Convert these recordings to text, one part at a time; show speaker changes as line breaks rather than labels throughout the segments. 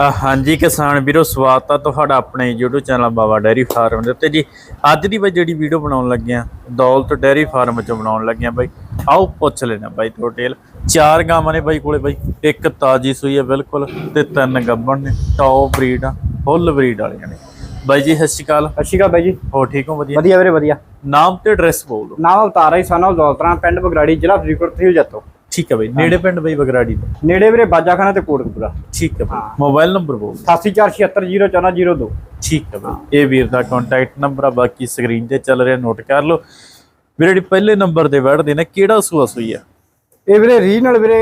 ਹਾਂਜੀ ਕਿਸਾਨ ਵੀਰੋ ਸਵਾਗਤ ਆ ਤੁਹਾਡਾ ਆਪਣੇ YouTube channel Baba dairy farm ਦੇ ਉੱਤੇ। ਜੀ ਅੱਜ ਦੀ ਬਈ ਜਿਹੜੀ ਵੀਡੀਓ ਬਣਾਉਣ ਲੱਗੇ ਆ ਦੌਲਤ ਡੈਰੀ ਫਾਰਮ ਚੋਂ ਬਣਾਉਣ ਲੱਗੇ ਆ ਬਾਈ। ਆਓ ਪੁੱਛ ਲੈਣਾ ਬਾਈ ਤੋਂ ਡਿਟੇਲ ਚਾਰ ਗਾਵਾਂ ਨੇ ਬਾਈ ਕੋਲੇ ਬਾਈ ਇੱਕ ਤਾਜੀ ਸੂਈ ਹੈ ਬਿਲਕੁਲ ਤੇ ਤਿੰਨ ਗੱਬਣ ਨੇ ਟੌਪ ਬਰੀਡ ਆ ਫੁੱਲ ਬਰੀਡ ਵਾਲੀਆਂ ਨੇ। ਬਾਈ ਜੀ ਸਤਿ ਸ਼੍ਰੀ ਅਕਾਲ।
ਸਤਿ ਸ਼੍ਰੀ ਅਕਾਲ ਬਾਈ ਜੀ।
ਹੋ ਠੀਕ ਹੋ? ਵਧੀਆ।
ਵਧੀਆ ਵੀਰੇ ਵਧੀਆ।
ਨਾਮ ਤੇ ਐਡਰੈਸ ਬੋਲ ਦਿਓ।
ਨਾਮ ਅਵਤਾਰ ਹੈ ਸਾਨੂੰ ਦੌਲਤਰਾ ਪਿੰਡ ਬਗਰਾੜੀ ਜ਼ਿਲ੍ਹਾ ਫਰੀਦਕੋਟ ਤਹਿਸੀਲ ਜੱਤੋ
ਠੀਕ ਹੈ ਬਾਈ ਨੇੜੇ ਪਿੰਡ ਬਾਈ ਬਗਰਾੜੀ ਤੋਂ?
ਨੇੜੇ ਵੀਰੇ ਬਾਜਾਖਾਨਾ ਤੇ ਕੋਟਕਪੂਰਾ।
ਠੀਕ ਹੈ ਬਾਈ। ਮੋਬਾਈਲ ਨੰਬਰ ਬੋਲ ਦਿਓ।
8476701402
ਠੀਕ ਹੈ ਬਾਈ ਇਹ ਵੀਰ ਦਾ ਕੰਟੈਕਟ ਨੰਬਰ ਆ ਬਾਕੀ ਸਕਰੀਨ ਤੇ ਚੱਲ ਰਿਹਾ ਨੋਟ ਕਰ ਲਓ। ਵੀਰੇ ਜਿਹੜੀ ਪਹਿਲੇ ਨੰਬਰ ਤੇ ਵੜਦੇ ਨੇ ਕਿਹੜਾ ਸੂਆ ਸੂਈ ਆ?
ਇਹ ਵੀਰੇ ਰੀ ਨਾਲ ਵੀਰੇ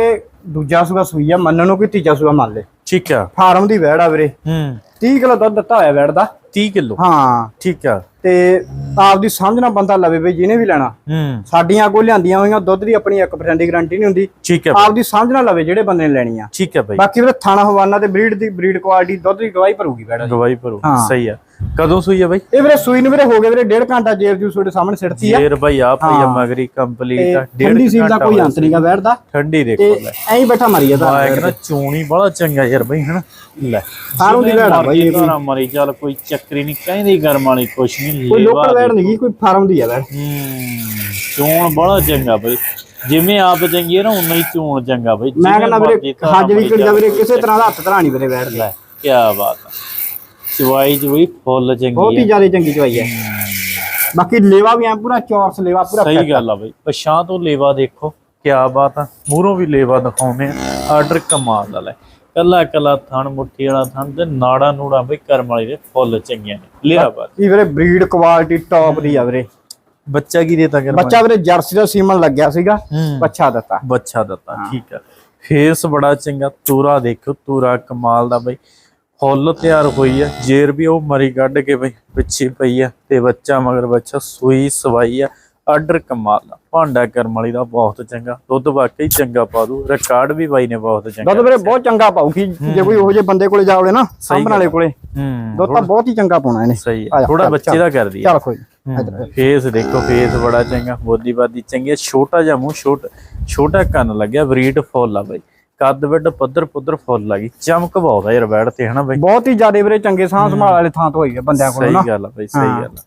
ਦੂਜਾ ਸੂਆ ਸੂਈ ਆ ਮੰਨਣ ਨੂੰ ਕੋਈ ਤੀਜਾ ਸੂਆ ਮੰਨ ਲੈ
ਠੀਕ ਆ।
ਫਾਰਮ ਦੀ ਵੈੜ ਆ ਵੀਰੇ।
ਹੂੰ।
30 ਕਿਲੋ ਦੁੱਧ ਦਿੱਤਾ ਹੋਇਆ ਵੈੜ ਦਾ।
30 ਕਿਲੋ?
ਹਾਂ।
ਠੀਕ ਆ।
ਤੇ ਆਪਦੀ ਸਮਝਣਾ ਬੰਦਾ ਲਵੇ ਬਈ ਜਿਹਨੇ ਵੀ ਲੈਣਾ।
ਹੂੰ।
ਸਾਡੀਆਂ ਅੱਗੋਂ ਲਿਆਂਦੀਆਂ ਹੋਈਆਂ ਦੁੱਧ ਦੀ ਆਪਣੀ 1% ਦੀ ਗਾਰੰਟੀ ਨਹੀਂ ਹੁੰਦੀ।
ਠੀਕ ਹੈ
ਆਪਦੀ ਸਮਝਣਾ ਲਵੇ ਜਿਹੜੇ ਬੰਦੇ ਨੇ ਲੈਣੀ ਆ
ਠੀਕ ਹੈ ਬਾਈ।
ਬਾਕੀ ਵੀਰੇ ਥਾਣਾ ਹਵਾਨਾ ਤੇ ਬਰੀਡ ਦੀ ਬਰੀਡ ਕੁਆਲਿਟੀ ਦੁੱਧ ਦੀ ਗਵਾਹੀ ਭਰੂਗੀ ਵੈੜ
ਗਵਾਹੀ ਭਰੋ। ਸਹੀ ਆ। ਕਦੋਂ ਸੂਈ ਆ ਬਾਈ?
ਇਹ ਵੀਰੇ ਸੂਈ ਨੂੰ ਵੀਰੇ ਹੋ ਗਿਆ ਵੀਰੇ ਡੇਢ ਘੰਟਾ ਜੇਰ ਜੂ ਤੁਹਾਡੇ ਸਾਹਮਣੇ ਸਿੱਟਤੀ ਆ।
ਜੇਰ ਬਾਈ ਆ ਪਈ ਆ। ਮਗਰੀ ਕੰਪਲੀਟ ਆ ਡੇਢ
ਠੰਡੀ ਸੀਲ ਦਾ ਕੋਈ ਅੰਤ ਨਹੀਂਗਾ ਵੈੜ ਦਾ।
ਠੰਡੀ ਦੇਖੋ ਲੈ।
ਐਂ ਹੀ ਬੈਠਾ ਮਾਰੀ ਜਾਂਦਾ
ਆ ਇੱਕ ਨਾ ਚੂਣੀ ਬੜਾ ਚੰਗਾ ਯਾਰ ਬਾਈ ਹਨਾ? ਲੈ।
ਸਾਰੋਂ ਦੀ ਆ ਬਾਈ ਇਹ।
ਘਰਾਂ ਮਾਰੀ ਚੱਲ ਕੋਈ ਚੱਕਰੀ ਨਹੀਂ ਕਹਿੰਦੀ ਗਰਮ ਵਾਲੀ ਕੁਛ ਨਹੀਂ
ਕੋਈ ਲੋਕਲ ਵੈੜ ਨਹੀਂ ਕੋਈ ਫਾਰਮ ਦੀ ਆ
ਹੂੰ ਚੋਣ ਬੜਾ ਚੰਗਾ ਬਈ। ਜਿਵੇਂ ਆਪ ਚੰਗੀ ਹੈ ਨਾ ਉਨਾ ਹੀ ਚੋਣ ਚੰਗਾ ਬਈ।
ਮੈਂ ਕਹਿੰਦਾ ਵੀਰੇ ਹਾਜ਼ਰੀ ਕਿਰਦਾ ਵੀਰੇ ਕਿਸੇ ਤਰ੍ਹਾਂ ਦਾ ਹੱਥ ਧਰਾਣੀ ਵੀਰੇ ਵੈੜ ਦੀ
ਲੈ ਕੀ ਬਾਤ ਆ। ਚਵਾਈ ਜੁਈ ਫੁੱਲ
ਬਹੁਤ
ਚੰਗੀ
ਹੀ
ਹੈ
ਜ਼ਿਆਦਾ ਚੰਗੀ ਚਵਾਈ ਹੈ। ਬਾਕੀ ਲੇਵਾ ਵੀ ਐ ਪੂਰਾ ਚੌਰਸ ਲੇਵਾ ਪੂਰਾ
ਸਹੀ ਗੱਲ ਆ ਬਈ। ਪਛਾਂ ਤੋਂ ਲੇਵਾ ਦੇਖੋ ਕੀ ਬਾਤ ਆ। ਮੂਹਰੋਂ ਵੀ ਲੇਵਾ ਦਿਖਾਉਂਦੇ ਆ। ਆਰਡਰ ਕਮਾਲ ਦਾ ਲੈ। ਕੱਲਾ ਕੱਲਾ ਥਣ ਮੁੱਠੀ ਵਾਲਾ ਥਣ ਤੇ ਨਾੜਾ ਨੂੜਾ ਬਈ ਕਰਮ ਵਾਲੀ ਦੇ ਫੁੱਲ ਚੰਗੀਆਂ ਨੇ। ਲਿਆ ਬਾਤ
ਇਹ ਵੀਰੇ ਬਰੀਡ ਕੁਆਲਿਟੀ ਟੌਪ ਦੀ ਆ ਵੀਰੇ।
ਬੱਚਾ ਕੀ ਦੇਤਾ ਕਰਮ
ਬੱਚਾ ਵੀਰੇ ਜਰਸੀ ਦਾ ਸੀਮਨ ਲੱਗਿਆ ਸੀਗਾ ਬੱਚਾ ਦਿੱਤਾ।
ਬੱਚਾ ਦਿੱਤਾ ਠੀਕ ਆ। ਫੇਸ ਬੜਾ ਚੰਗਾ ਤੂਰਾ ਦੇਖੋ ਤੂਰਾ ਕਮਾਲ ਦਾ ਬਈ। ਫੁੱਲ ਤਿਆਰ ਹੋਈ ਆ ਜੇਰ ਵੀ ਉਹ ਮਰੀ ਕੱਢ ਕੇ ਬਈ ਪਿੱਛੇ ਪਈ ਆ ਤੇ ਬੱਚਾ ਮਗਰ ਬੱਚਾ ਸੂਈ ਸਵਾਈ ਆ ਆਰਡਰ ਕਮਾਲ ਦਾ ਭਾਂਡਾ ਕਰਮ ਵਾਲੀ ਦਾ ਬਹੁਤ ਚੰਗਾ ਦੁੱਧ ਵਾਕਈ ਚੰਗਾ ਪਾ ਦੂ ਰਿਕਾਰਡ ਵੀ ਬਾਈ ਨੇ ਬਹੁਤ ਚੰਗਾ
ਦੁੱਧ ਵੀਰੇ ਬਹੁਤ ਚੰਗਾ ਪਾਉਗੀ ਜੇ ਕੋਈ ਉਹੋ ਜਿਹੇ ਬੰਦੇ ਕੋਲੇ ਜਾਵਲੇ ਨਾ ਸਾਹਮਣ ਵਾਲੇ ਕੋਲੇ
ਹੂੰ
ਦੁੱਧ ਤਾਂ ਬਹੁਤ ਹੀ ਚੰਗਾ ਪਾਉਣਾ ਇਹਨੇ।
ਸਹੀ
ਜਾ,
ਥੋੜਾ ਬੱਚੇ। ਦਾ ਕਰਦੀ
ਚੱਲ ਕੋਈ।
ਫੇਸ ਦੇਖੋ ਫੇਸ ਬੜਾ ਚੰਗਾ ਬੋਦੀ ਬਾਦੀ ਚੰਗੀ ਛੋਟਾ ਜਿਹਾ ਮੂੰਹ ਛੋਟਾ ਛੋਟਾ ਕੰਨ ਲੱਗਿਆ ਬਰੀਡ ਫੁੱਲ ਆ ਬਾਈ। ਕੱਦ ਵੱਡ ਪੱਧਰ ਪੁੱਧਰ ਫੁੱਲ ਲੱਗੀ ਚਮਕ ਬਹੁਤ ਆ ਯਾਰ ਬੈੜ ਤੇ ਹਨਾ ਬਾਈ?
ਬਹੁਤ ਹੀ ਜ਼ਿਆਦਾ ਵੀਰੇ ਚੰਗੇ ਸਾਹ ਸੰਭਾਲ ਵਾਲੇ ਥਾਂ ਤੋਂ ਹੋਈ ਹੈ ਬੰਦਿਆਂ ਕੋਲ
ਸਹੀ
ਨਾ।
ਗੱਲ ਆ ਬਾਈ ਸਹੀ ਗੱਲ ਆ।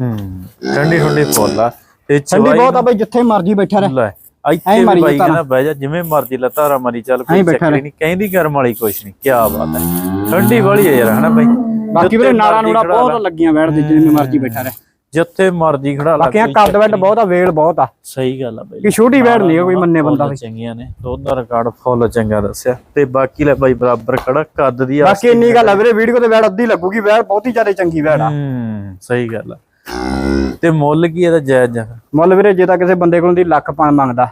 ਹੂੰ ਠੰਡੀ ਠੰਡੀ ਫੁੱਲ ਆ। ਤੇ
ਠੰਡੀ
ਚਵਾਈ
ਬਹੁਤ ਆ ਬਈ ਜਿੱਥੇ ਮਰਜ਼ੀ ਬੈਠਾ ਰਹੇ।
ਲੈ ਇੱਥੇ ਵੀ ਬਾਈ ਕਹਿੰਦਾ ਬਹਿ ਜਾ ਜਿਵੇਂ ਮਰਜ਼ੀ ਲੱਤਾਰਾ ਮਾਰੀ ਚੱਲ ਕੋਈ ਚੱਕਰ ਨਹੀਂ। ਕਹਿੰਦੀ ਗਰਮ ਵਾਲੀ ਕੁਛ ਨਹੀਂ ਕੀ ਬਾਤ ਹੈ ਠੰਡੀ ਵਾਲੀ ਹੈ ਯਾਰ ਹਨਾ ਬਾਈ?
ਬਾਕੀ ਵੀਰੇ
ਜਿੱਥੇ
ਨਾੜਾ ਬਹੁਤ ਲੱਗੀਆਂ ਵੈੜ ਦੇ ਜਿਵੇਂ ਮਰਜ਼ੀ ਬੈਠਾ ਰਹੇ।
ਜਿੱਥੇ ਮਰਜ਼ੀ ਖੜਾ ਲਾ
ਬਾਕੀ ਆ
ਕੋਈ
ਕੱਦ ਵੱਡ ਬਹੁਤ ਆ ਵੇਲ ਬਹੁਤ ਆ।
ਸਹੀ ਗੱਲ ਆ ਬਾਈ।
ਕਿ ਛੋਟੀ ਵੈੜ ਨਹੀਂ ਕੋਈ ਮੰਨੇ ਬੰਦਾ
ਫੁੱਲ ਚੰਗੀਆਂ ਨੇ ਦੁੱਧ ਦਾ ਰਿਕਾਰਡ ਫੁੱਲ ਚੰਗਾ ਦੱਸਿਆ। ਤੇ ਬਾਕੀ ਲੈ ਬਾਈ ਬਰਾਬਰ ਖੜਾ ਕੱਦ ਦੀ ਆਸ
ਬਾਕੀ ਇੰਨੀ ਗੱਲ ਆ ਵੀਰੇ ਵੀਡੀਓ ਤੇ ਵੈੜ ਅੱਧੀ ਲੱਗੂਗੀ ਵੈੜ ਬਹੁਤ ਜ਼ਿਆਦਾ ਚੰਗੀ ਵੈੜ ਆ।
ਹੂੰ ਸਹੀ ਗੱਲ ਆ। ਤੇ ਮੁੱਲ ਕੀ ਇਹਦਾ ਜਾਇਜ਼ ਜਾ
ਮੁੱਲ ਵੀਰੇ ਜੇ ਤਾਂ ਕਿਸੇ ਬੰਦੇ ਕੋਲੋਂ ਦੀ ਲੱਖ ਪਾਣ ਮੰਗਦਾ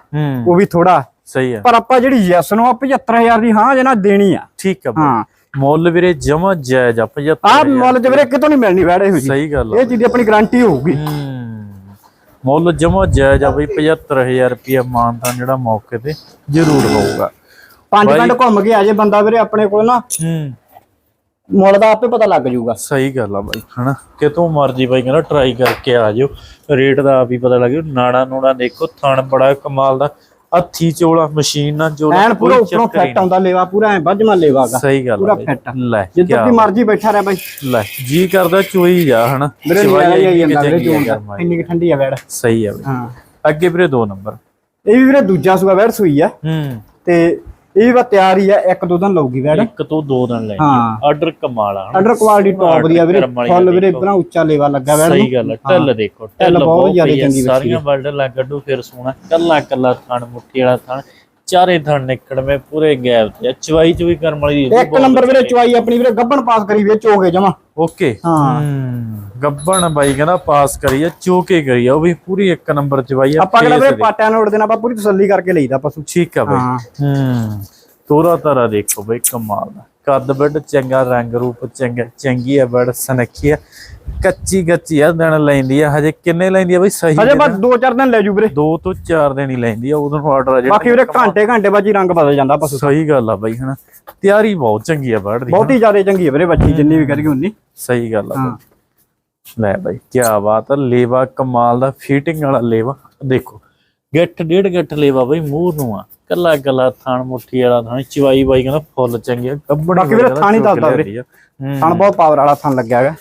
ਉਹ ਵੀ ਥੋੜਾ
ਸਹੀ ਆ।
ਪਰ ਆਪਾਂ ਜਿਹੜੀ ਯੈਸ ਨੂੰ ਆ 75000 ਦੀ ਹਾਂ ਜੇ ਨਾ ਦੇਣੀ ਆ।
ਠੀਕ ਆ
ਹਾਂ।
ਮੁੱਲ ਵੀਰੇ ਜਮਾ ਜਾਇਜ਼ ਆ 75
ਆਹ ਮੁੱਲ ਚ ਵੀਰੇ ਕਿਤੋਂ ਨਹੀਂ ਮਿਲਣੀ ਵੈੜ ਇਹੋ ਜੀ
ਸਹੀ ਗੱਲ ਆ
ਇਹ ਚੀਜ਼ ਦੀ ਆਪਣੀ ਗਾਰੰਟੀ ਹੋਊਗੀ।
ਮੁੱਲ ਜਮਾ ਜਾਇਜ਼ ਆ ਬਈ 75000 ਰੁਪਿਆ ਮਾਨਤਾ ਜਿਹੜਾ ਮੌਕੇ ਤੇ ਜ਼ਰੂਰ ਹੋਊਗਾ।
ਪੰਜ ਮਿੰਟ ਘੁੰਮ ਕੇ ਆ ਜੇ ਬੰਦਾ ਵੀਰੇ ਆਪਣੇ ਕੋਲ ਨਾ। ਮੁੱਲ ਦਾ ਆਪੇ ਪਤਾ ਲੱਗ ਜਾਊਗਾ।
ਸਹੀ ਗੱਲ ਆ ਬਾਈ ਹਨਾ? ਕਿਤੋਂ ਮਰਜ਼ੀ ਬਾਈ ਕਹਿੰਦਾ ਟਰਾਈ ਕਰਕੇ ਆ ਜਾਓ। ਰੇਟ ਦਾ ਆਪ ਹੀ ਪਤਾ ਲੱਗ ਜਾਊ। ਨਾੜਾ ਨੂੜਾ ਦੇਖੋ ਥਣ ਬੜਾ ਕਮਾਲ ਦਾ। ਹੱਥੀ ਚੋਲਾ ਮਸ਼ੀਨ ਨਾਲ ਚੋਲਾ
ਐਨ ਪੂਰਾ ਉੱਪਰੋਂ ਫਿੱਟ ਆਉਂਦਾ ਲੇਵਾ ਪੂਰਾ ਐ ਵੱਜਮਾ ਲੇਵਾਗਾ
ਸਹੀ ਗੱਲ
ਪੂਰਾ। ਫਿੱਟ
ਲੈ
ਜਿੱਦਾਂ ਦੀ ਮਰਜ਼ੀ ਬੈਠਾ ਰਹਿ ਬਾਈ।
ਲੈ ਜੀ ਕਰਦਾ ਚੋਈ ਜਾ ਹਨਾ?
ਨਿਆਰਾ ਹੀ ਆਈ ਜਾਂਦਾ ਵੀਰੇ
ਗਰਮਾਈ।
ਇੰਨੀ ਕੁ ਠੰਡੀ ਆ ਵੈੜ।
ਸਹੀ ਆ ਬਾਈ।
ਹਾਂ।
ਅੱਗੇ ਵੀਰੇ ਦੋ ਨੰਬਰ।
ਇਹ ਵੀ ਵੀਰੇ ਦੂਜਾ ਸੂਆ ਵੈੜ ਸੂਈ ਆ।
ਹੂੰ।
ਤੇ ਇਹ ਵੀ ਤਿਆਰ ਹੀ ਆ ਇੱਕ ਦੋ ਦਿਨ ਲਊਗੀ ਵੈੜ।
ਇੱਕ ਤੋਂ ਦੋ ਦਿਨ ਲੈ
ਹਾਂ।
ਆਰਡਰ ਕਮਾਲ ਆ।
ਅੰਡਰ ਕੁਆਲਿਟੀ ਟੌਪ ਦੀ ਆ ਵੀਰੇ ਫੁੱਲ ਵੀਰੇ। ਬਣਾ ਉੱਚਾ ਲੇਵਾ ਲੱਗਾ ਵੈੜ
ਸਹੀ ਗੱਲ ਢੱਲ ਦੇਖੋ
ਢੱਲ ਬਹੁਤ ਜ਼ਿਆਦਾ ਚੰਗੀ
ਸਾਰੀਆਂ ਵਰਡ ਲਾ ਕੱਢੂ ਫਿਰ ਸੋਣਾ ਕੱਲਾ ਕੱਲਾ ਥਣ ਮੁੱਠੀ ਵਾਲਾ ਥਣ ਚਾਰੇ ਥਣ ਨਿਕੜਵੇਂ ਪੂਰੇ ਗੈਪ ਤੇ। ਚਵਾਈ ਚੁਈ ਕਰਮ ਵਾਲੀ
ਇੱਕ ਨੰਬਰ ਵੀਰੇ ਚੁਆਈ ਆਪਣੀ ਵੀਰੇ ਗੱਬਣ ਪਾਸ ਕਰੀ ਵਿੱਚ ਹੋ ਗਏ ਜਮਾ।
ਓਕੇ।
ਹਾਂ।
ਗੱਬਣ ਬਾਈ ਕਹਿੰਦਾ ਪਾਸ ਕਰੀ ਆ ਚੋਕੇ ਕਰੀ ਆ ਉਹ ਵੀ ਪੂਰੀ ਇੱਕ ਨੰਬਰ ਚਵਾਈ ਆ
ਆਪਾਂ
face
ਵੀਰੇ। ਪਾਟਿਆਂ ਨੂੰ ਨਾ ਆਪਾਂ ਪੂਰੀ ਤਸੱਲੀ ਕਰਕੇ ਲਈਦਾ ਪਸ਼ੂ
ਠੀਕ ਆ ਬਾਈ।
ਹਾਂ।
ਤੋਰਾ ਤਾਰਾ ਦੇਖੋ ਬਈ ਕਮਾਲ ਦਾ। ਕੱਦ ਬੱਡ ਚੰਗਾ ਰੰਗ ਰੂਪ ਚੰਗਾ ਚੰਗੀ ਆ ਬੜ ਸਨੱਖੀ ਆ। ਕੱਚੀ ਕੱਚੀ ਆ ਦਿਨ ਲੈਂਦੀ ਆ ਹਜੇ ਕਿੰਨੇ ਲੈਂਦੀ ਆ ਬਈ ਸਹੀ
ਹਜੇ ਬਸ 2-4 ਦਿਨ ਲੈ ਜੂ ਵੀਰੇ।
ਦੋ ਤੋਂ ਚਾਰ ਦਿਨ ਹੀ ਲੈਂਦੀ ਆ ਉਦੋਂ ਆਰਡਰ ਆ ਜਿਹੜਾ
ਬਾਕੀ ਵੀਰੇ ਘੰਟੇ ਘੰਟੇ ਬਾਅਦ ਹੀ ਰੰਗ ਬਦਲ ਜਾਂਦਾ ਪਸ਼ੂ
ਸਹੀ ਗੱਲ ਆ ਬਾਈ ਹਨਾ। ਤਿਆਰੀ ਬਹੁਤ ਚੰਗੀ ਆ ਬੜ ਦੀ
ਬਹੁਤ ਜ਼ਿਆਦਾ ਚੰਗੀ ਹੈ ਵੀਰੇ ਬੱਚੀ ਜਿੰਨੀ ਵੀ ਕਰੀਏ ਉਨੀ।
ਸਹੀ ਗੱਲ ਆ
ਹਾਂ।
ਬਾਈ। ਲੈ ਬਾਈ ਕੀ ਬਾਤ ਆ ਲੇਵਾ ਕਮਾਲ ਦਾ ਫਿਟਿੰਗ ਵਾਲਾ ਲੇਵਾ। ਦੇਖੋ ਗਿੱਠ ਡੇਢ ਗਿੱਠ ਲੇਵਾ ਬਈ ਮੂੰਹ ਨੂੰ ਆ। ਕੱਲਾ ਕੱਲਾ ਥਣ ਮੁੱਠੀ ਵਾਲਾ ਥਣ ਚਵਾਈ ਬਾਈ ਕਹਿੰਦਾ ਫੁੱਲ ਚੰਗੀ ਆ ਗੱਬੜ
ਬਾਕੀ ਵੀਰੇ ਥਣ ਹੀ ਦੱਸਦਾ ਵੀਰੇ।
ਹੂੰ
ਥਣ ਬਹੁਤ ਪਾਵਰ ਵਾਲਾ ਥਣ ਲੱਗਿਆ ਹੈਗਾ।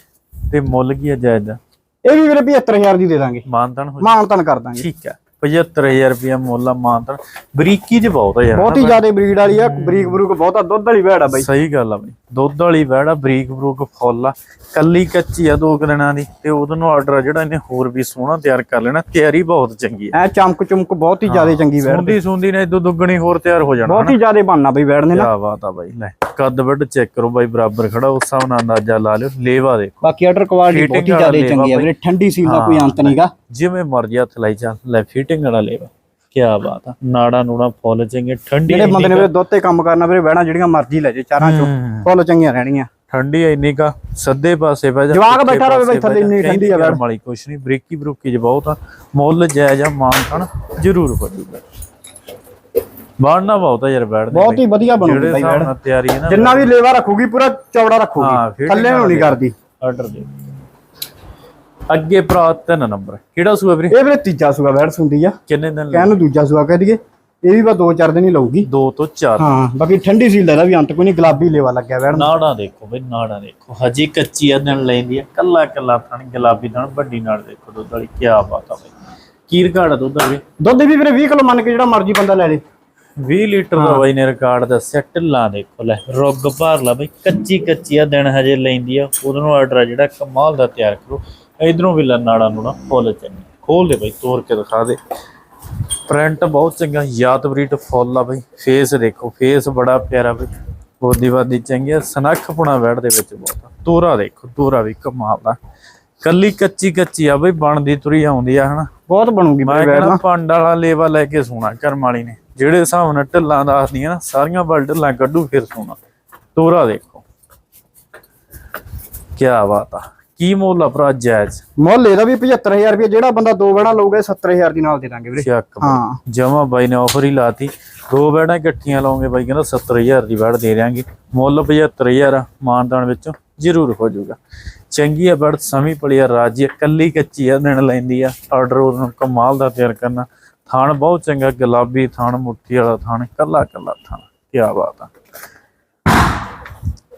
ਤੇ ਮੁੱਲ ਕੀ ਆ ਜਾਇਜ਼ ਦਾ?
ਇਹ ਵੀ ਵੀਰੇ 75000 ਦੀ ਦੇ ਦਾਂਗੇ।
ਮਾਨਤਨ ਹੋ
ਮਾਨ ਤਨ ਕਰ ਦਾਂਗੇ।
ਠੀਕ ਆ 75000 ਰੁਪਇਆ ਮੁੱਲ ਆ ਮਾਨਤਨ। ਬਰੀਕੀ ਚ ਬਹੁਤ ਆ ਯਾਰ।
ਬਹੁਤ ਹੀ ਜ਼ਿਆਦਾ ਬਰੀਡ ਵਾਲੀ ਆ ਬਰੀਕ ਬਰੂਕ ਬਹੁਤਾ ਦੁੱਧ ਵਾਲੀ ਭੈੜ ਆ ਬਾਈ।
ਸਹੀ ਗੱਲ ਆ ਬਈ। ਦੁੱਧ ਵਾਲੀ ਵੈੜ ਬਰੀਕ ਬਰੂਕ ਫੁੱਲ ਆ। ਕੱਲੀ ਕੱਚੀ ਆ ਦੋ ਕੁ ਦਿਨਾਂ ਦੀ ਤੇ ਉਹਦੇ ਨੂੰ ਆਰਡਰ ਜਿਹੜਾ ਇਹਨੇ ਹੋਰ ਵੀ ਸੋਹਣਾ ਤਿਆਰ ਕਰ ਲੈਣਾ। ਤਿਆਰੀ ਬਹੁਤ ਚੰਗੀ ਆ।
ਐ ਚਮਕ ਚੁਮਕ ਬਹੁਤ ਹੀ ਜ਼ਿਆਦਾ ਚੰਗੀ ਭੈੜ
ਸੁੰਦੀ ਸੁੰਦੀ ਨੇ ਇਦੋਂ ਦੁੱਗਣੀ ਹੋਰ ਤਿਆਰ ਹੋ ਜਾਣਾ
ਬਹੁਤ ਹੀ ਜ਼ਿਆਦਾ ਬਣਨਾ ਬਈ ਭੈੜ ਨੇ ਨਾ।
ਕਿਆ ਬਾਤ ਆ ਬਾਈ ਲੈ ਕੱਦ ਵੱਡ ਚੈੱਕ ਕਰੋ ਬਾਈ ਬਰਾਬਰ ਖੜਾ ਉਸ ਹਿਸਾਬ ਨਾਲ ਅੰਦਾਜ਼ਾ ਲਾ ਲਿਓ ਲੇਵਾ ਦੇਖੋ।
ਬਾਕੀ ਆਰਡਰ ਕੁਆਲਿਟੀ ਬਹੁਤ ਹੀ ਜ਼ਿਆਦਾ ਚੰਗੀ ਆ ਵੀਰੇ ਠੰਡੀ ਸੀਲ ਦਾ ਕੋਈ ਅੰਤ ਨਹੀਂਗਾ
ਜਿਵੇਂ ਮਰਜ਼ੀ ਹੱਥ ਲਾਈ ਚੱਲ ਲੈ ਫਿਟਿੰਗ ਵਾਲਾ ਲੇਵਾ। ਕਿਆ ਬਾਤ ਆ। ਨਾੜਾ ਨੂੜਾ ਫੁੱਲ ਚੰਗੇ ਠੰਡੀ
ਜਿਹੜੇ ਬੰਦੇ ਨੇ ਵੀਰੇ ਦੁੱਧ ਤੇ ਕੰਮ ਕਰਨਾ ਵੀਰੇ ਬਹਿਣਾ ਜਿਹੜੀਆਂ ਮਰਜ਼ੀ ਲੈ ਜੇ ਚਾਰਾਂ ਚੋਂ। ਫੁੱਲ ਚੰਗੀਆਂ ਰਹਿਣਗੀਆਂ
ਠੰਡੀ ਇੰਨੀ ਕਾ ਸੱਦੇ ਪਾਸੇ ਪੈ ਜਾ
ਜਵਾਕ ਬੈਠਾ ਰਹੇ ਬਈ ਥੱਲੇ
ਜਾ,
ਇੰਨੀ ਠੰਡੀ ਆ।
ਗਰਮ ਵਾਲੀ ਕੁਛ ਨਹੀਂ ਬਰੀਕੀ ਬਰੂਕੀ ਚ ਬਹੁਤ ਆ। ਮੁੱਲ ਜਾਇਜ਼ ਆ ਮਾਨ ਖਾਣ ਜ਼ਰੂਰ ਪੜੂਗਾ ਬਾੜਨਾ ਬਹੁਤ ਆ ਯਾਰ ਬੈਠ
ਬਹੁਤ ਹੀ ਵਧੀਆ ਬਣੂਗੀ ਬਾਈ
ਤਿਆਰੀ ਹੈ ਨਾ
ਜਿੰਨਾ ਵੀ ਲੇਵਾ ਰੱਖੂਗੀ ਪੂਰਾ ਚੌੜਾ ਰੱਖੂਗੀ। ਥੱਲੇ ਨੂੰ ਨਹੀਂ ਕਰਦੀ।
ਆਰਡਰ ਦੇ। ਅੱਗੇ ਭਰਾ ਤਿੰਨ ਨੰਬਰ। ਕਿਹੜਾ ਸੂਆ ਵੀਰੇ?
ਇਹ ਵੀਰੇ ਤੀਜਾ ਸੂਆ ਬੈੜ ਸੁੰਦੀ ਆ।
ਕਿੰਨੇ ਦਿਨ
ਕਹਿਣ ਨੂੰ ਦੂਜਾ ਸੂਆ ਕਹਿ ਦਈਏ। ਇਹ ਵੀ ਦੋ ਚਾਰ ਦਿਨ ਹੀ ਲਊਗੀ।
2 ਤੋਂ 4
ਹਾਂ ਬਾਕੀ ਠੰਡੀ ਸੀਲ ਦਾ ਵੀ ਅੰਤ ਕੋਈ ਨਹੀਂ ਗੁਲਾਬੀ ਲੇਵਾ ਲੱਗਿਆ ਨੂੰ।
ਨਾੜਾਂ ਦੇਖੋ ਬਈ ਨਾੜਾਂ ਦੇਖੋ। ਹਜੇ ਕੱਚੀ ਆ ਦਿਨ ਲੈਂਦੀ ਆ। ਕੱਲਾ ਕੱਲਾ ਥਣ ਗੁਲਾਬੀ ਥਣ ਵੱਡੀ ਨਾੜ ਦੇਖੋ ਦੁੱਧ ਵਾਲੀ ਕੀ ਬਾਤ ਆ ਬਈ। ਕੀਰ ਘਾੜਾ ਦੁੱਧ ਵੀਰੇ
ਦੁੱਧ ਵੀ ਵੀਰੇ 20 ਕਿਲੋ ਮੰਨ ਕੇ ਜਿਹੜਾ ਮਰਜ਼ੀ ਬੰਦਾ ਲੈ ਲੇ।
20 ਲੀਟਰ ਦਾ ਬਾਈ ਨੇ ਰਿਕਾਰਡ ਦੱਸਿਆ ਢਿੱਲਾਂ ਦੇਖੋ ਲੈ ਰੁੱਗ ਭਰ ਲਾ ਬਈ। ਕੱਚੀ ਕੱਚੀ ਆ ਦਿਨ ਹਜੇ ਲੈਂਦੀ ਆ। ਉਹਦੇ ਨੂੰ ਆਰਡਰ ਜਿਹੜਾ ਕਮਾਲ ਦਾ ਤਿਆਰ ਕਰੋ। ਇਧਰੋਂ ਵੀ ਲੈ ਨਾੜਾਂ ਨੂੰ ਨਾ ਫੁੱਲ ਚੰਗੀ ਖੋਲ ਦੇ ਬਈ ਤੋੜ ਕੇ ਦਿਖਾ ਦੇ। ਪ੍ਰਿੰਟ ਬਹੁਤ ਚੰਗਾ ਯਾਦ ਬਰੀਟ ਫੁੱਲ ਆ ਬਈ। ਫੇਸ ਦੇਖੋ ਫੇਸ ਬੜਾ ਪਿਆਰਾ ਬਈ। ਬੋਦੀ ਬਾਦੀ ਚੰਗੀ ਆ ਸਨੱਖ ਪੁਣਾ ਵੈੜ ਦੇ ਵਿੱਚ ਬਹੁਤ ਤੋਰਾ ਦੇਖੋ ਤੋਰਾ ਵੀ ਕਮਾਲ ਦਾ ਕੱਲੀ ਕੱਚੀ ਕੱਚੀ ਆ ਬਈ ਬਣਦੀ ਤੁਰੀ ਆਉਂਦੀ ਆ ਹਨਾ?
ਬਹੁਤ ਬਣੂਗੀ
ਮੈਂ ਕਹਿੰਦਾ ਪੰਡ ਵਾਲਾ ਲੇਵਾ ਲੈ ਕੇ ਸੋਣਾ ਕਰਮ ਵਾਲੀ ਨੇ। ਜਿਹੜੇ ਹਿਸਾਬ ਨਾਲ ਢਿੱਲਾਂ ਦੱਸਦੀਆਂ ਨਾ ਸਾਰੀਆਂ ਬਲ ਢਿੱਲਾਂ ਕੱਢੂ ਫਿਰ ਸੋਣਾ। ਤੋਰਾ ਦੇਖੋ। ਕੀ ਬਾਤ ਆ। ਕੀ ਮੁੱਲ ਆ ਭਰਾ ਜਾਇਜ਼?
ਮੁੱਲ ਇਹਦਾ ਵੀ 75000 ਰੁਪਏ ਜਿਹੜਾ ਬੰਦਾ ਦੋ ਬੈਣਾ ਲਊਗਾ ਇਹ 70000 ਦੀ ਨਾਲ ਦੇ ਦਾਂਗੇ ਵੀਰੇ।
ਚੱਕ
ਹਾਂ।
ਜਮਾ ਬਾਈ ਨੇ ਆਫਰ ਹੀ ਲਾਤੀ। ਦੋ ਬੈੜਾਂ ਇਕੱਠੀਆਂ ਲਾਉਂਗੇ ਬਾਈ ਕਹਿੰਦਾ 70000 ਦੀ ਬੈੜ ਦੇ ਦਿਆਂਗੇ। ਮੁੱਲ 75000 ਆ ਮਾਨਦਾਨ ਵਿੱਚੋਂ ਜ਼ਰੂਰ ਹੋ ਜਾਊਗਾ। ਚੰਗੀ ਆ ਬੈੜ ਸਮੀ ਪਲੀ ਆ ਰਾਜੀ ਕੱਲੀ ਕੱਚੀ ਆ ਦਿਨ ਲੈਂਦੀ ਆ। ਆਰਡਰ ਉਹਨੂੰ ਕਮਾਲ ਦਾ ਤਿਆਰ ਕਰਨਾ। ਥਾਣ ਬਹੁਤ ਚੰਗਾ ਗੁਲਾਬੀ ਥਾਣ ਮੁੱਠੀ ਵਾਲਾ ਥਾਣ ਕੱਲਾ ਕੱਲਾ ਥਾਣ। ਕੀ ਬਾਤ ਆ।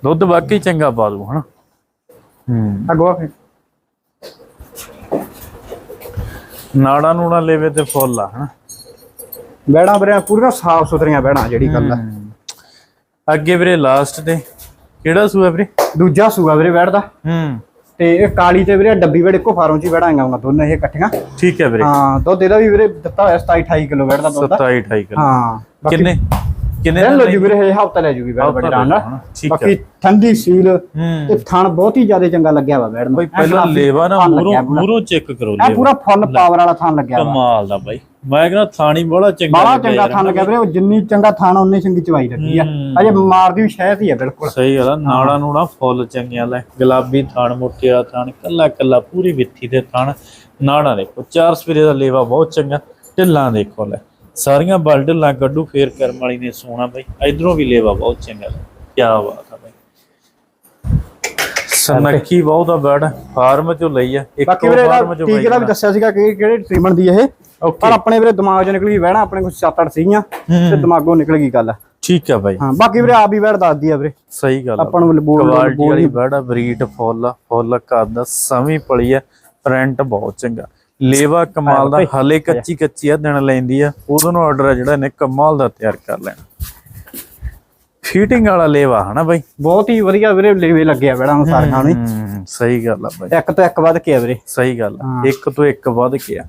ਦੁੱਧ ਬਾਕੀ ਚੰਗਾ ਪਾ ਦੂ ਹਨਾ? ਹੂੰ।
ਅਗਵਾ ਫਿਰ।
ਨਾੜਾ ਨੂੜਾ ਲੈਵੇ ਤੇ ਫੁੱਲ ਆ ਹਨਾ?
ਬੈੜਾਂ ਵੀਰੇ ਪੂਰੀਆਂ ਸਾਫ਼ ਸੁਥਰੀਆਂ ਬੈੜਾਂ ਜਿਹੜੀ ਗੱਲ ਆ।
ਅੱਗੇ ਵੀਰੇ ਲਾਸਟ ਤੇ ਕਿਹੜਾ ਸੂਆ ਵੀਰੇ?
ਦੂਜਾ ਸੂਆ ਵੀਰੇ ਬੈੜ ਦਾ।
ਹੂੰ।
ਤੇ ਇਹ ਕਾਲੀ ਤੇ ਵੀਰੇ ਡੱਬੀ ਬੈੜ ਇੱਕੋ ਫਾਰਮ 'ਚ ਹੀ ਆਈਆਂ ਦੋਨੇ ਇਹ ਇਕੱਠੀਆਂ।
ਠੀਕ ਹੈ ਵੀਰੇ।
ਹਾਂ ਦੁੱਧ ਇਹਦਾ ਵੀ ਵੀਰੇ ਦਿੱਤਾ ਹੋਇਆ 27 28 ਕਿਲੋ ਬੈੜ ਦਾ ਦੁੱਧ ਆ।
27 28 ਕਿਲੋ।
ਹਾਂ
ਕਿੰਨੇ? ਕਿੰਨੇ ਦਿਨ
ਲੋ ਜੀ ਵੀਰੇ ਇਹ ਹਫਤਾ ਲੈ ਜੂਗੀ ਬੈੜ ਬੜੀ ਆਰਾਮ ਨਾਲ। ਬਾਕੀ ਠੰਡੀ ਸੀਲ ਤੇ ਥਣ ਬਹੁਤ ਹੀ ਜ਼ਿਆਦਾ ਚੰਗਾ ਲੱਗਿਆ ਵਾ ਬੈੜ ਨੂੰ।
ਬਈ ਪਹਿਲਾਂ ਲੇਵਾ ਨਾ ਮੂਰੋਂ ਮੂਰੋਂ ਚੈੱਕ ਕਰੋ ਲੇਵਾ।
ਪੂਰਾ ਫੁੱਲ ਪਾਵਰ ਵਾਲਾ ਥਣ ਲੱਗਿਆ ਵਾ।
ਕਮਾਲ ਦਾ ਬਾਈ। ਮੈਂ ਕਹਿੰਦਾ ਥਾਣੀ ਬੜਾ ਚੰਗਾ ਲੱਗਿਆ
ਚੰਗਾ। ਥਣ ਲੱਗਿਆ ਵੀਰੇ ਜਿੰਨੀ ਚੰਗਾ ਥਣ ਉਨੀ ਚੰਗੀ ਚਵਾਈ ਲੱਗੀ ਆ। ਅਜੇ ਮਾਰਦੀ ਵੀ ਸ਼ਹਿਦ ਹੀ ਆ ਬਿਲਕੁਲ।
ਸਹੀ ਗੱਲ ਆ ਨਾੜਾਂ ਨੂੰ ਨਾ ਫੁੱਲ ਚੰਗੀਆਂ ਲੈ। ਗੁਲਾਬੀ ਥਾਣ ਮੁੱਠਿਆ ਥਾਣ ਕੱਲਾ ਕੱਲਾ ਪੂਰੀ ਵਿੱਥੀ ਦੇ ਥਾਣ। ਨਾੜਾਂ ਦੇਖੋ ਚਾਰ ਸਪਰੇ ਦਾ ਲੇਵਾ ਬਹੁਤ ਚੰਗਾ। ਢਿੱਲਾਂ ਦੇਖੋ ਲੈ। ਸਾਰੀਆਂ ਬਲ ਢਿੱਲਾਂ ਕੱਢੂ ਫੇਰ ਕਰਮ ਵਾਲੀ ਨੇ ਸੋਣਾ ਬਾਈ। ਇਧਰੋਂ ਵੀ ਲੇਵਾ ਬਹੁਤ ਚੰਗਾ। ਕੀ ਬਾਤ ਆ ਬਾਈ। ਸਨੱਖੀ ਬਹੁਤ ਆ ਬੈੜ ਫਾਰਮ ਚੋਂ ਲਈ ਆ। ਇੱਕ
ਬਾਕੀ ਵੀਰੇ
ਫਾਰਮ ਚੋਂ
ਟੀਕੇ ਦਾ ਵੀ ਦੱਸਿਆ ਸੀਗਾ ਕਿ ਕਿਹੜੇ ਟ੍ਰੀਟਮੈਂਟ ਦੀ ਇਹ। ਪਰ ਆਪਣੇ ਵੀਰੇ ਦਿਮਾਗ 'ਚ ਨਿਕਲੀ ਵਹਿਣਾ ਆਪਣੇ ਕੋਲ 7-8 ਸੀਗੀਆਂ ਤੇ ਦਿਮਾਗੋਂ ਨਿਕਲ ਗਈ ਗੱਲ।
ਠੀਕ ਆ ਬਾਈ।
ਹਾਂ ਬਾਕੀ ਵੀਰੇ ਆਪ ਹੀ ਵਹਿੜ ਦੱਸਦੀ ਆ ਵੀਰੇ।
ਸਹੀ ਗੱਲ ਆ।
ਆਪਾਂ ਨੂੰ ਬੋਲ
ਕੁਆਲਿਟੀ ਵਾਲੀ ਬੜਾ ਬਰੀਡ ਫੁੱਲ ਫੁੱਲ ਕੱਦ ਸਮੀ ਪਲੀ ਆ। ਪ੍ਰਿੰਟ ਬਹੁਤ ਚੰਗਾ। ਲੇਵਾ ਕਮਾਲ ਦਾ ਹਲੇ ਕੱਚੀ ਕੱਚੀ ਆ ਦਿਨ ਲੈਂਦੀ ਆ। ਉਹਦੋਂ ਨੂੰ ਆਰਡਰ ਆ ਜਿਹੜਾ ਇਹਨੇ ਕਮਾਲ ਦਾ ਤਿਆਰ ਕਰ ਲੈਣਾ ਫੀਟਿੰਗ ਵਾਲਾ ਲੇਵਾ ਹਨਾ ਬਾਈ?
ਬਹੁਤ ਹੀ ਵਧੀਆ ਵੀਰੇ ਲੇਵੇ ਲੱਗਿਆ ਨੂੰ ਸਾਰੀਆਂ ਨੂੰ।
ਸਹੀ ਗੱਲ ਆ ਬਾਈ।
ਇੱਕ ਤੋਂ ਇੱਕ ਵੱਧ ਕੇ ਆ ਵੀਰੇ।
ਸਹੀ ਗੱਲ ਆ। ਇੱਕ ਤੋਂ ਇੱਕ ਵੱਧ ਕੇ ਆ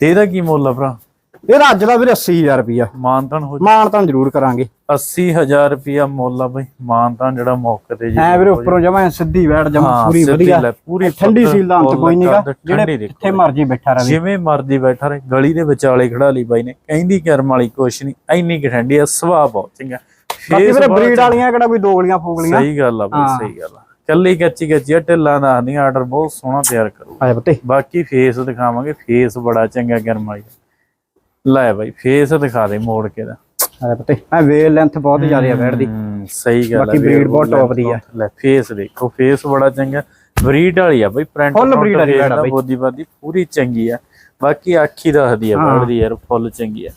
ਤੇ ਇਹਦਾ ਕੀ ਮੁੱਲ ਆ ਭਰਾ?
ਇਹਦਾ ਅੱਜ ਦਾ ਵੀਰੇ 80000 ਰੁਪਿਆ
ਮਾਨਤਨ ਹੋ
ਮਾਨ ਤਾਂ ਜ਼ਰੂਰ ਕਰਾਂਗੇ।
80000 ਰੁਪਿਆ ਮੁੱਲ ਆ ਬਾਈ। ਮਾਨਤਨ ਜਿਹੜਾ ਮੌਕੇ ਤੇ ਜੀ
ਐ ਵੀਰੇ ਉੱਪਰੋਂ ਜਮਾ ਸਿੱਧੀ ਵਹਿੜ ਜਮਾ ਪੂਰੀ ਵਧੀਆ।
ਪੂਰੀ
ਠੰਡੀ ਸੀਲ ਦਾ ਅੰਤ ਕੋਈ ਨਹੀਂਗਾ ਜਿਹੜੇ ਜਿੱਥੇ ਮਰਜ਼ੀ ਬੈਠਾ ਰਵੇ
ਜਿਵੇਂ ਮਰਦੀ ਬੈਠਾ ਰਹੇ ਗਲੀ ਦੇ ਵਿਚਾਲੇ ਖੜਾ ਲਈ ਬਾਈ ਨੇ ਕਹਿੰਦੀ ਕਰਮ ਵਾਲੀ ਕੁਛ ਨਹੀਂ ਐਨੀ ਕਿ ਠੰਡੀ ਆ ਸੁਭਾਅ ਬਹੁਤ ਚੰਗਾ।
ਬਾਕੀ ਵੀਰੇ ਬਰੀਡ ਵਾਲੀਆਂ ਕਿਹੜਾ ਕੋਈ ਦੋਗਲੀਆਂ ਫੋਗਲੀਆਂ
ਸਹੀ ਗੱਲ ਆ ਬਾਈ। ਸਹੀ ਗੱਲ ਆ। ਕੱਲੀ ਕੱਚੀ ਕੱਚੀ ਆ, ਢਿੱਲਾਂ ਦਾ ਨਹੀਂ ਆਰਡਰ ਬਹੁਤ ਸੋਹਣਾ ਤਿਆਰ ਕਰੂ। ਬਾਕੀ ਫੇਸ ਦਿਖਾਵਾਂਗੇ ਫੇਸ ਬੜਾ ਚੰਗਾ ਕਰਮ ਵਾਲੀ। ਦਾ। ਲੈ ਬਾਈ ਫੇਸ ਦਿਖਾ ਦੇ ਮੋੜ ਕੇ ਦਾ
ਆਏ ਪਤੇ ਐ ਵੇਲ ਲੈਂਥ ਬਹੁਤ ਜ਼ਿਆਦਾ ਆ ਵਹਿੜ ਦੀ।
ਹੂੰ, ਸਹੀ ਗੱਲ ਆ
ਬਾਕੀ breed ਬਹੁਤ top ਦੀ ਆ।
ਲੈ ਫੇਸ ਦੇਖੋ ਫੇਸ ਬੜਾ ਚੰਗਾ। ਬਰੀਡ ਵਾਲੀ ਆ ਬਈ ਪ੍ਰਿੰਟ
Full breed ਵਾਲੀ ਬੈੜ ਆ ਬਈ।
ਬੋਦੀ ਬਾਦੀ ਪੂਰੀ ਚੰਗੀ ਆ। ਬਾਕੀ ਆਖੀ ਦੱਸਦੀ ਆ ਬੜਦੀ ਯਾਰ ਫੁੱਲ ਚੰਗੀ ਆ।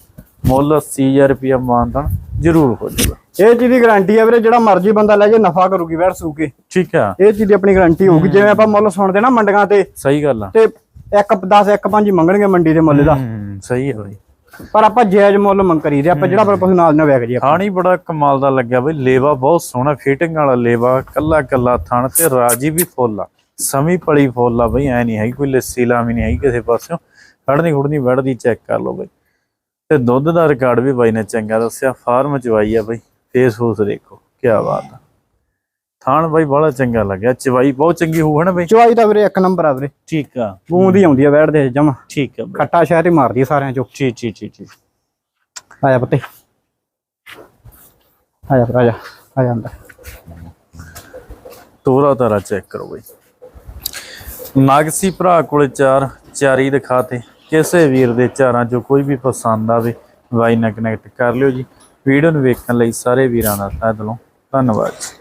ਮੁੱਲ 80000 ਰੁਪਇਆ ਮਾਨਤਨ ਜ਼ਰੂਰ ਹੋ ਜਾਊਗਾ
ਇਹ ਚੀਜ਼ ਦੀ ਗਾਰੰਟੀ ਹੈ ਵੀਰੇ ਜਿਹੜਾ ਮਰਜ਼ੀ ਬੰਦਾ ਲੈ ਜੇ ਨਫਾ ਕਰੂਗੀ ਵੈੜ ਸੂ ਕੇ
ਠੀਕ ਆ।
ਇਹ ਚੀਜ਼ ਦੀ ਆਪਣੀ ਗਾਰੰਟੀ ਹੋਊਗੀ ਜਿਵੇਂ ਆਪਾਂ ਮੁੱਲ ਸੁਣਦੇ ਨਾ ਮੰਡੀਆਂ ਤੇ।
ਸਹੀ ਗੱਲ ਆ।
ਤੇ 1 10 1 5 ਹੀ ਮੰਗਣਗੇ ਮੰਡੀ ਦੇ ਮੁੱਲ ਦਾ।
ਹੂੰ ਸਹੀ ਹੈ ਬਾਈ।
ਪਰ ਆਪਾਂ ਜਾਇਜ਼ ਮੁੱਲ ਮੰਗ ਕਰੀਦੇ ਆਪਾਂ ਜਿਹੜਾ ਪਰ ਪਸ਼ੂ ਨਾਲ ਨਾ ਵੇਖ ਜੀ ਆਪਾਂ।
ਥਾਣੀ ਬੜਾ ਕਮਾਲ ਦਾ ਲੱਗਿਆ ਬਈ ਲੇਵਾ ਬਹੁਤ ਸੋਹਣਾ ਫਿਟਿੰਗ ਵਾਲਾ ਲੇਵਾ ਕੱਲਾ ਕੱਲਾ ਥਣ ਤੇ ਰਾਜੀ ਵੀ ਫੁੱਲ ਆ। ਸਮੀ ਪਲੀ ਫੁੱਲ ਆ ਬਈ ਐ ਨਹੀਂ ਹੈ ਕੋਈ ਲੱਸੀ ਲਾਵੀ ਨਹੀਂ ਹੈ ਕਿਸੇ ਪਾਸਿਓਂ। ਖੜਨੀ ਖੁੜਨੀ ਵੜਦੀ ਚੈੱਕ ਕਰ ਲਓ ਬਈ। ਤੇ ਦੁੱਧ ਦਾ ਰਿਕਾਰਡ ਵੀ ਬਾਈ ਨੇ ਚੰਗਾ ਦੱਸਿਆ ਫਾਰਮ ਚਵਾਈ ਆ ਬਈ ਫੇਸ ਫੂਸ ਦੇਖੋ ਕੀ ਬਾਤ ਆ। ਥਾਣ ਬਾਈ ਬੜਾ ਚੰਗਾ ਲੱਗਿਆ ਚਵਾਈ ਬਹੁਤ ਚੰਗੀ ਹੋਊ ਹਨਾ ਬਈ?
ਚੁਆਈ ਤਾਂ ਵੀਰੇ ਇੱਕ ਨੰਬਰ ਆ ਵੀਰੇ।
ਠੀਕ ਆ।
ਬੂੰਦ ਹੀ ਆਉਂਦੀ ਆ ਵੈੜ ਦੇ ਜਮਾ।
ਠੀਕ ਆ ਬਈ।
ਖੱਟਾ ਸ਼ਹਿਰ ਹੀ ਮਾਰਦੀ ਆ ਸਾਰਿਆਂ ਚੋਂ।
ਠੀਕ ਠੀਕ ਠੀਕ ਠੀਕ।
ਆਇਆ ਪੁੱਤੇ। ਆਇਆ ਆਇਆ ਆਇਆ ਅੰਦਰ।
ਤੋਰਾ ਤਾਰਾ ਚੈੱਕ ਕਰੋ ਬਈ। ਨਾਗਸੀ ਭਰਾ ਕੋਲੇ ਚਾਰ ਚਾਰੀ ਦਿਖਾਤੇ ਕਿਸੇ ਵੀਰ ਦੇ ਚਾਰਾਂ ਚੋਂ ਕੋਈ ਵੀ ਪਸੰਦ ਆਵੇ ਬਾਈ ਨਾਲ ਕਨੈਕਟ ਕਰ ਲਿਓ ਜੀ। ਵੀਡੀਓ ਨੂੰ ਵੇਖਣ ਲਈ ਸਾਰੇ ਵੀਰਾਂ ਦਾ ਤਹਿ ਦਿਲੋਂ। ਧੰਨਵਾਦ ਜੀ।